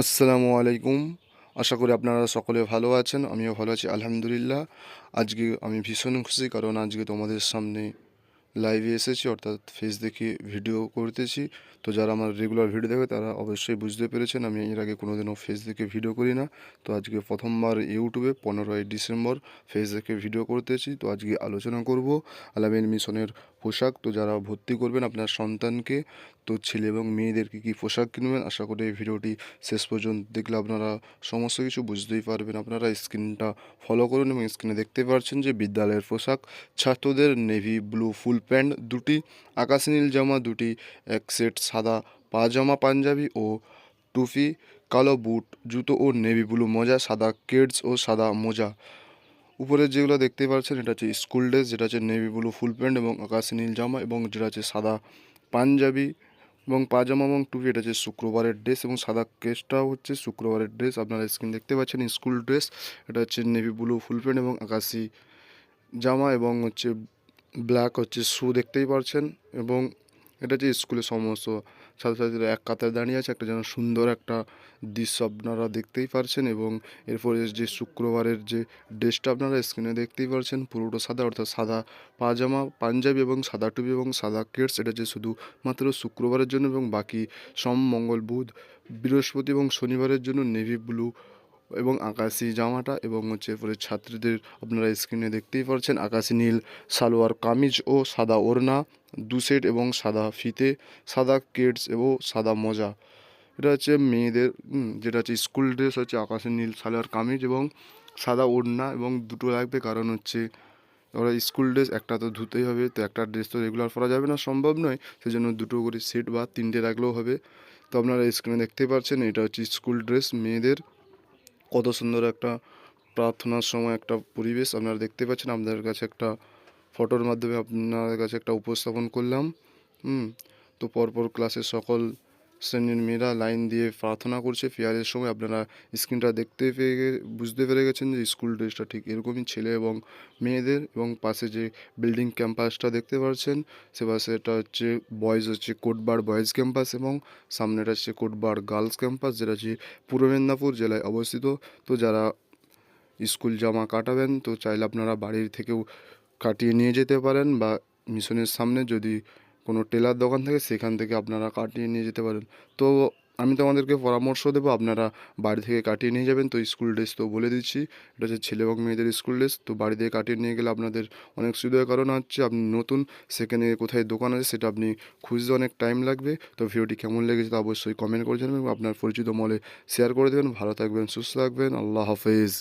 আসসালামু আলাইকুম। আশা করি আপনারা সকলে ভালো আছেন, আমিও ভালো আছি, আলহামদুলিল্লাহ। আজকে আমি ভীষণ খুশি, কারণ আজকে তোমাদের সামনে লাইভে এসেছি, অর্থাৎ ফেস দেখে ভিডিও করতেছি। তো যারা আমার রেগুলার ভিডিও দেখে, তারা অবশ্যই বুঝতে পেরেছেন, আমি এর আগে কোনোদিনও ফেস দেখে ভিডিও করি না। তো আজকে প্রথমবার ইউটিউবে, পনেরোই ডিসেম্বর ফেস দেখে ভিডিও করতেছি। তো আজকে আলোচনা করব আলামিন মিশনের পোশাক। তো যারা ভর্তি করবেন আপনার সন্তানকে, তো ছেলে এবং মেয়েদেরকে কী পোশাক কিনবেন? আশা করি এই ভিডিওটি শেষ পর্যন্ত দেখলে আপনারা সমস্ত কিছু বুঝতেই পারবেন। আপনারা স্ক্রিনটা ফলো করুন এবং স্ক্রিনে দেখতে পাচ্ছেন যে বিদ্যালয়ের পোশাক। ছাত্রদের নেভি ব্লু ফুল প্যান্ট দুটি, আকাশি নীল জামা দুটি, এক সেট সাদা পাজামা পাঞ্জাবি ও টুপি, কালো বুট, জুতো ও নেভি ব্লু, মোজা সাদা কেডস ও সাদা মোজা। উপরে যেগুলো দেখতে পাচ্ছেন, এটা হচ্ছে স্কুল ড্রেস, যেটা হচ্ছে নেভি ব্লু ফুল প্যান্ট এবং আকাশি নীল জামা এবং যেটা হচ্ছে সাদা পাঞ্জাবি এবং পাজামা এবং টুপি, এটা হচ্ছে শুক্রবারের ড্রেস এবং সাদা কেসটাও হচ্ছে শুক্রবারের ড্রেস। আপনারা স্ক্রিন দেখতে পাচ্ছেন স্কুল ড্রেস, এটা হচ্ছে নেভি ব্লু ফুল প্যান্ট এবং আকাশি জামা এবং হচ্ছে ব্ল্যাক হচ্ছে শু দেখতেই পারছেন এবং এটা যে স্কুলের সমস্ত ছাত্রছাত্রীরা এক কাতারে দাঁড়িয়ে আছে, একটা যেন সুন্দর একটা দৃশ্য আপনারা দেখতেই পারছেন এবং এরপরে যে শুক্রবারের যে ড্রেসটা আপনারা স্ক্রিনে দেখতেই পারছেন, পুরোটা সাদা, অর্থাৎ সাদা পাজামা পাঞ্জাবি এবং সাদা টুপি এবং সাদা কেটস, এটা যে শুধু মাত্র শুক্রবারের জন্য এবং বাকি সোম, মঙ্গল, বুধ, বৃহস্পতি এবং শনিবারের জন্য নেভি ব্লু এবং আকাশি জামাটা এবং হচ্ছে এরপরে ছাত্রীদের আপনারা স্ক্রিনে দেখতেই পারছেন, আকাশি নীল, সালোয়ার কামিজ ও সাদা ওড়না, দু সেট এবং সাদা ফিতে, সাদা কেডস এবং সাদা মোজা। এটা হচ্ছে মেয়েদের যেটা হচ্ছে স্কুল ড্রেস হচ্ছে আকাশি নীল, সালোয়ার কামিজ এবং সাদা ওড়না এবং দুটো লাগবে কারণ হচ্ছে ওরা স্কুল ড্রেস একটা তো ধুতেই হবে, তো একটা ড্রেস তো রেগুলার পরা যাবে না, সম্ভব নয়। সেজন্য দুটো করে সেট বা তিনটে রাখলেও হবে। তো আপনারা স্ক্রিনে দেখতেই পাচ্ছেন, এটা হচ্ছে স্কুল ড্রেস মেয়েদের। কত সুন্দর একটা প্রার্থনার সময়, একটা পরিবেশ আপনারা দেখতে পাচ্ছেন। আপনাদের কাছে একটা ফটোর মাধ্যমে আপনাদের কাছে একটা উপস্থাপন করলাম। হুম, তো পরপর ক্লাসের সকল শ্রেণির মেয়েরা লাইন দিয়ে প্রার্থনা করছে। ফেয়ারের সময় আপনারা স্ক্রিনটা দেখতে পেয়ে বুঝতে পেরে গেছেন যে স্কুল ড্রেসটা ঠিক এরকমই ছেলে এবং মেয়েদের এবং পাশে যে বিল্ডিং ক্যাম্পাসটা দেখতে পাচ্ছেন সে পাশে এটা হচ্ছে বয়েজ হচ্ছে কোটবার বয়েজ ক্যাম্পাস এবং সামনেটা হচ্ছে কোটবার গার্লস ক্যাম্পাস যেটা হচ্ছে পূর্ব মেদিনীপুর জেলায় অবস্থিত। তো যারা স্কুল জামা কাটাবেন, তো চাইলে আপনারা বাড়ির থেকেও কাটিয়ে নিয়ে যেতে পারেন বা মিশনের সামনে যদি কোনো টেলার দোকান থাকে সেখান থেকে আপনারা কাটিয়ে নিয়ে যেতে পারেন। তো আমি তোমাদেরকে পরামর্শ দেবো, আপনারা বাড়ি থেকে কাটিয়ে নিয়ে যাবেন। তো স্কুল ড্রেস তো বলে দিচ্ছি, এটা হচ্ছে ছেলে এবং মেয়েদের স্কুল ড্রেস। তো বাড়ি থেকে কাটিয়ে নিয়ে গেলে আপনাদের অনেক সুবিধার কারণ হচ্ছে, আপনি নতুন, সেখানে কোথায় দোকান আছে সেটা আপনি খুঁজতে অনেক টাইম লাগবে। তো ভিডিওটি কেমন লেগেছে তা অবশ্যই কমেন্ট করে জানাবেন এবং আপনার পরিচিত মলে শেয়ার করে দেবেন। ভালো থাকবেন, সুস্থ থাকবেন, আল্লাহ হাফেজ।